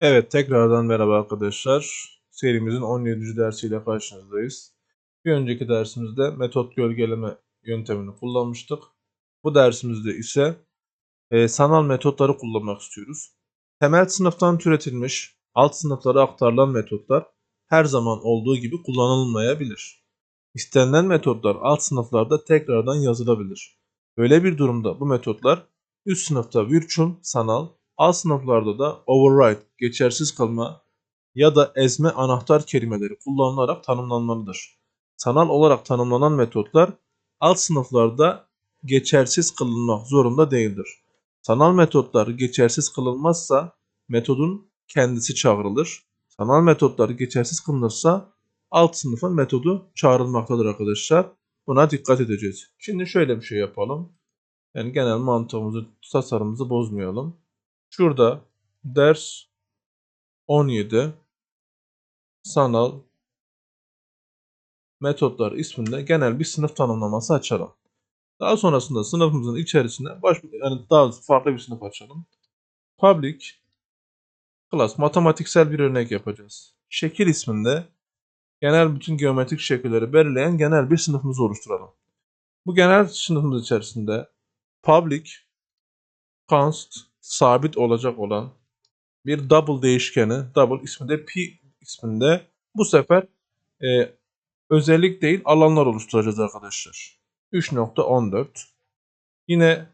Evet, tekrardan merhaba arkadaşlar. Serimizin 17. dersiyle karşınızdayız. Bir önceki dersimizde metot gölgeleme yöntemini kullanmıştık. Bu dersimizde ise e, sanal metotları kullanmak istiyoruz. Temel sınıftan türetilmiş, alt sınıflara aktarılan metotlar her zaman olduğu gibi kullanılmayabilir. İstenilen metotlar alt sınıflarda tekrardan yazılabilir. Böyle bir durumda bu metotlar üst sınıfta virtual, sanal, alt sınıflarda da override, geçersiz kalma ya da ezme anahtar kelimeleri kullanılarak tanımlanmalıdır. Sanal olarak tanımlanan metotlar alt sınıflarda geçersiz kılınmak zorunda değildir. Sanal metotlar geçersiz kılınmazsa metodun kendisi çağrılır. Sanal metotlar geçersiz kılınırsa alt sınıfın metodu çağrılmaktadır arkadaşlar. Buna dikkat edeceğiz. Şimdi şöyle bir şey yapalım. Yani genel mantığımızı, tasarımımızı bozmayalım. Şurada ders 17 sanal metotlar isminde genel bir sınıf tanımlaması açalım. Daha sonrasında sınıfımızın içerisinde baş, yani daha farklı bir sınıf açalım. Public class matematiksel bir örnek yapacağız. Şekil isminde genel bütün geometrik şekilleri belirleyen genel bir sınıfımızı oluşturalım. Bu genel sınıfımız içerisinde public const sabit olacak olan bir double değişkeni, double isminde p isminde bu sefer e, özellik değil alanlar oluşturacağız arkadaşlar. 3.14 Yine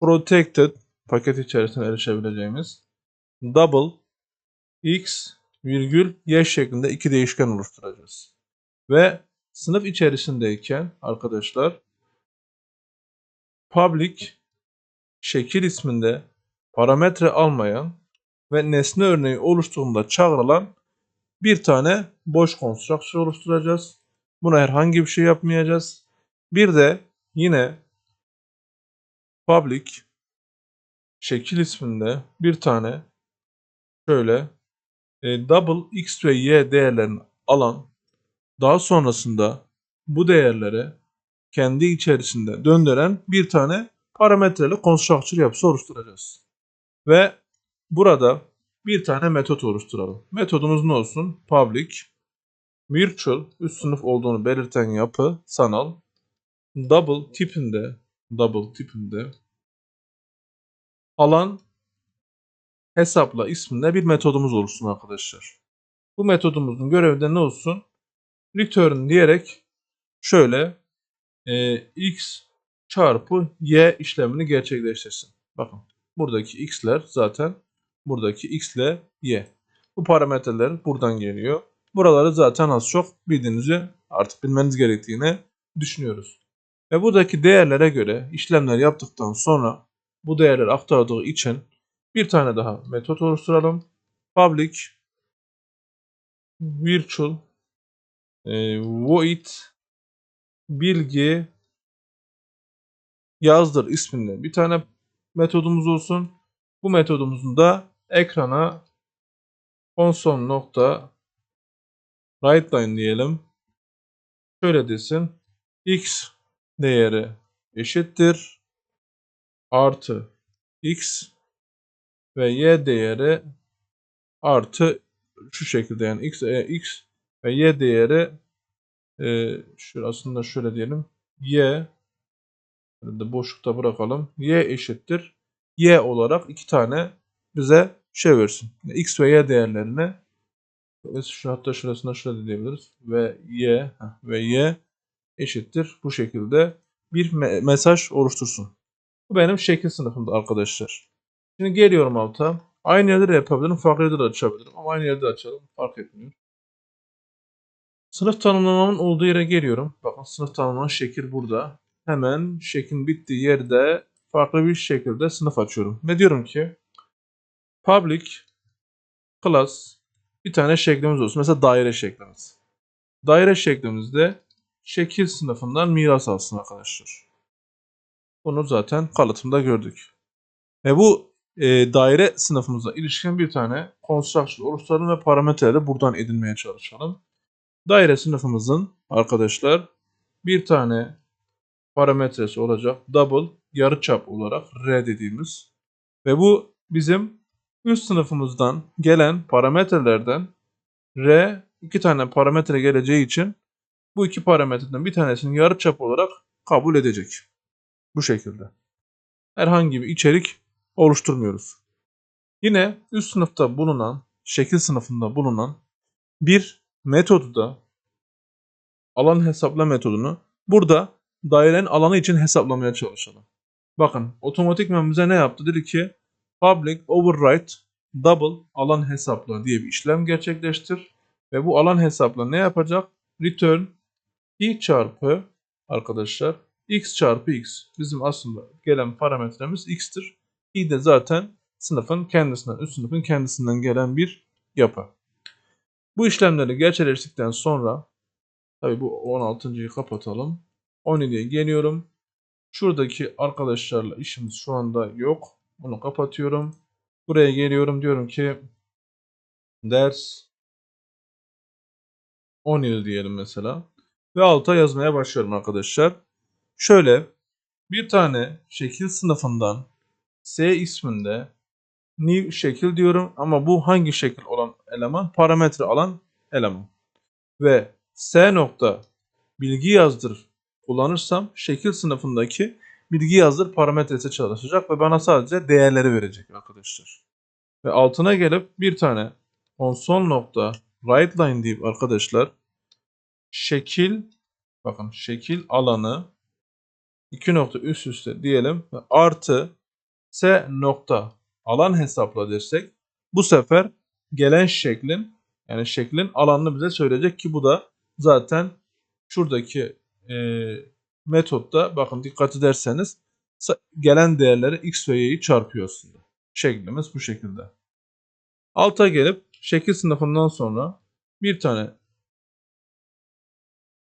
protected paket içerisine erişebileceğimiz double x virgül y şeklinde iki değişken oluşturacağız. Ve sınıf içerisindeyken arkadaşlar public şekil isminde parametre almayan ve nesne örneği oluştuğunda çağrılan bir tane boş konstrüksiyon oluşturacağız. Buna herhangi bir şey yapmayacağız. Bir de yine public şekil isminde bir tane şöyle e, double x ve y değerlerini alan daha sonrasında bu değerleri kendi içerisinde döndüren bir tane parametreli constructor yapısı oluşturacağız. Ve burada bir tane metot oluşturalım. Metodumuz ne olsun? Public, virtual, üst sınıf olduğunu belirten yapı, sanal, double tipinde, double tipinde alan hesapla isminde bir metodumuz oluşsun arkadaşlar. Bu metodumuzun görevi de ne olsun? Return diyerek şöyle e, x çarpı y işlemini gerçekleştirsin. Bakın buradaki x'ler zaten buradaki x ile y. Bu parametreler buradan geliyor. Buraları zaten az çok bildiğinizi artık bilmeniz gerektiğini düşünüyoruz. Ve buradaki değerlere göre işlemler yaptıktan sonra bu değerler aktardığı için bir tane daha metot oluşturalım. Public virtual e, void bilgi yazdır isminde bir tane metodumuz olsun. Bu metodumuzun da ekrana console nokta writeline diyelim. Şöyle desin. x değeri eşittir artı x ve y değeri artı şu şekilde yani x, e, x ve y değeri e, şurasında şöyle diyelim y boşlukta bırakalım. Y eşittir. Y olarak iki tane bize şey versin. X ve Y değerlerini şu hatta şurasına şöyle diyebiliriz. Ve Y ve Y eşittir. Bu şekilde bir me mesaj oluştursun. Bu benim şekil sınıfımda arkadaşlar. Şimdi geliyorum alta. Aynı yerde de yapabilirim. Farklı yerde de açabilirim. Ama aynı yerde açalım. Fark etmiyor. Sınıf tanımlamamın olduğu yere geliyorum. Bakın sınıf tanımlanan şekil burada hemen şeklin bittiği yerde farklı bir şekilde sınıf açıyorum. Ne diyorum ki? Public class bir tane şeklimiz olsun. Mesela daire şeklimiz. Daire şeklimizde şekil sınıfından miras alsın arkadaşlar. Bunu zaten kalıtımda gördük. Ve bu e, daire sınıfımıza ilişkin bir tane construction oluşturalım ve parametreleri buradan edinmeye çalışalım. Daire sınıfımızın arkadaşlar bir tane parametresi olacak. Double yarıçap olarak R dediğimiz. Ve bu bizim üst sınıfımızdan gelen parametrelerden R iki tane parametre geleceği için bu iki parametreden bir tanesini yarıçap olarak kabul edecek. Bu şekilde. Herhangi bir içerik oluşturmuyoruz. Yine üst sınıfta bulunan, şekil sınıfında bulunan bir metodu da alan hesapla metodunu burada dairenin alanı için hesaplamaya çalışalım. Bakın otomatikman bize ne yaptı? Dedi ki public override double alan hesapla diye bir işlem gerçekleştir. Ve bu alan hesapla ne yapacak? Return i çarpı arkadaşlar x çarpı x. Bizim aslında gelen parametremiz x'tir. i de zaten sınıfın kendisinden, üst sınıfın kendisinden gelen bir yapı. Bu işlemleri gerçekleştikten sonra tabi bu 16.yı kapatalım. 17'ye geliyorum. Şuradaki arkadaşlarla işimiz şu anda yok. Bunu kapatıyorum. Buraya geliyorum diyorum ki ders 17 diyelim mesela. Ve alta yazmaya başlıyorum arkadaşlar. Şöyle bir tane şekil sınıfından S isminde new şekil diyorum ama bu hangi şekil olan eleman? Parametre alan eleman. Ve S nokta bilgi yazdır kullanırsam şekil sınıfındaki bilgi yazdır parametresi çalışacak ve bana sadece değerleri verecek arkadaşlar. Ve altına gelip bir tane console nokta write line deyip arkadaşlar şekil bakın şekil alanı iki nokta üst üste diyelim ve artı s nokta alan hesapla dersek bu sefer gelen şeklin yani şeklin alanını bize söyleyecek ki bu da zaten şuradaki e, metotta bakın dikkat ederseniz gelen değerleri x ve y'yi çarpıyor aslında. Şeklimiz bu şekilde. Alta gelip şekil sınıfından sonra bir tane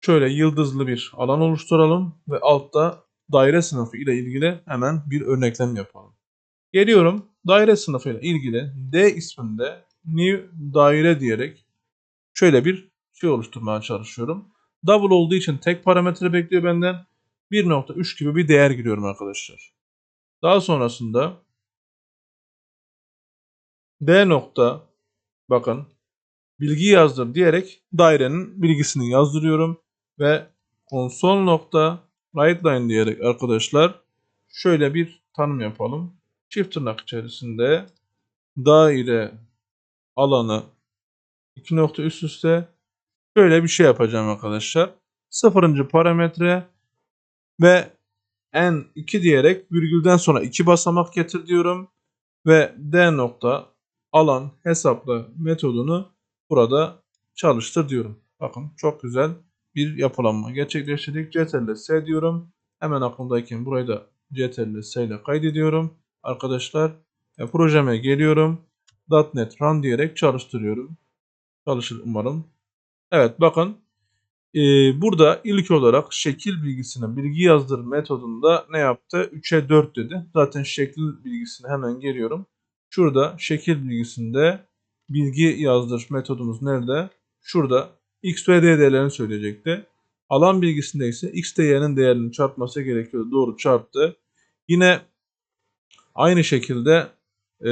şöyle yıldızlı bir alan oluşturalım ve altta daire sınıfı ile ilgili hemen bir örneklem yapalım. Geliyorum daire sınıfı ile ilgili D isminde new daire diyerek şöyle bir şey oluşturmaya çalışıyorum. Double olduğu için tek parametre bekliyor benden. 1.3 gibi bir değer giriyorum arkadaşlar. Daha sonrasında D nokta bakın bilgi yazdır diyerek dairenin bilgisini yazdırıyorum ve console nokta write line diyerek arkadaşlar şöyle bir tanım yapalım. Çift tırnak içerisinde daire alanı iki nokta üst üste şöyle bir şey yapacağım arkadaşlar. Sıfırıncı parametre ve n2 diyerek virgülden sonra iki basamak getir diyorum ve d nokta alan hesapla metodunu burada çalıştır diyorum. Bakın çok güzel bir yapılanma gerçekleştirdik. Ctrl S diyorum. Hemen aklımdayken burayı da Ctrl S ile kaydediyorum. Arkadaşlar e, projeme geliyorum. .NET Run diyerek çalıştırıyorum. Çalışır umarım. Evet bakın e, burada ilk olarak şekil bilgisine bilgi yazdır metodunda ne yaptı? 3'e 4 dedi. Zaten şekil bilgisine hemen geliyorum. Şurada şekil bilgisinde bilgi yazdır metodumuz nerede? Şurada x ve d değerlerini söyleyecekti. Alan bilgisinde ise x değerinin değerini çarpması gerekiyordu. Doğru çarptı. Yine aynı şekilde e,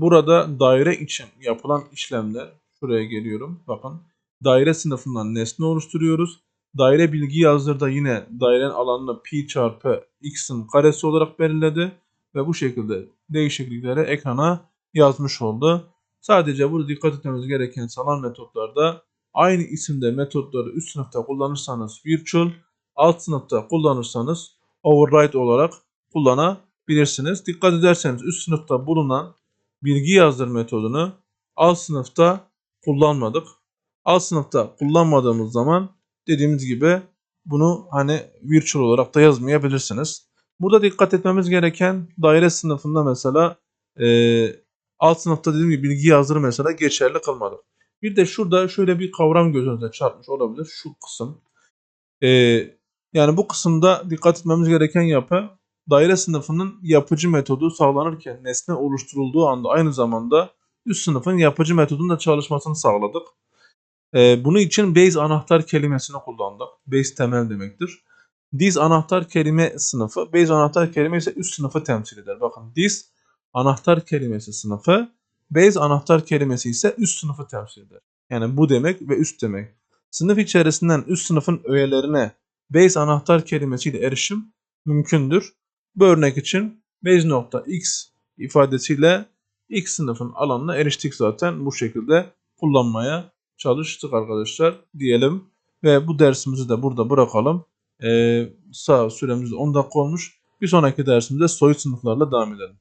burada daire için yapılan işlemler şuraya geliyorum. Bakın daire sınıfından nesne oluşturuyoruz. Daire bilgi yazdırda yine dairenin alanını pi çarpı x'in karesi olarak belirledi. Ve bu şekilde değişiklikleri ekrana yazmış oldu. Sadece burada dikkat etmemiz gereken sanal metotlarda aynı isimde metotları üst sınıfta kullanırsanız virtual, alt sınıfta kullanırsanız override olarak kullanabilirsiniz. Dikkat ederseniz üst sınıfta bulunan bilgi yazdır metodunu alt sınıfta kullanmadık. Alt sınıfta kullanmadığımız zaman dediğimiz gibi bunu hani virtual olarak da yazmayabilirsiniz. Burada dikkat etmemiz gereken daire sınıfında mesela e, alt sınıfta dediğim gibi bilgi yazdır mesela geçerli kılmadık. Bir de şurada şöyle bir kavram gözünüze çarpmış olabilir. Şu kısım. Ee, yani bu kısımda dikkat etmemiz gereken yapı daire sınıfının yapıcı metodu sağlanırken nesne oluşturulduğu anda aynı zamanda üst sınıfın yapıcı metodunun da çalışmasını sağladık. Ee, bunun için base anahtar kelimesini kullandık. Base temel demektir. This anahtar kelime sınıfı, base anahtar kelime ise üst sınıfı temsil eder. Bakın this anahtar kelimesi sınıfı Base anahtar kelimesi ise üst sınıfı temsil eder. Yani bu demek ve üst demek. Sınıf içerisinden üst sınıfın öğelerine base anahtar kelimesiyle erişim mümkündür. Bu örnek için base.x ifadesiyle x sınıfın alanına eriştik zaten bu şekilde kullanmaya çalıştık arkadaşlar diyelim. Ve bu dersimizi de burada bırakalım. Ee, sağ süremiz de 10 dakika olmuş. Bir sonraki dersimizde soyut sınıflarla devam edelim.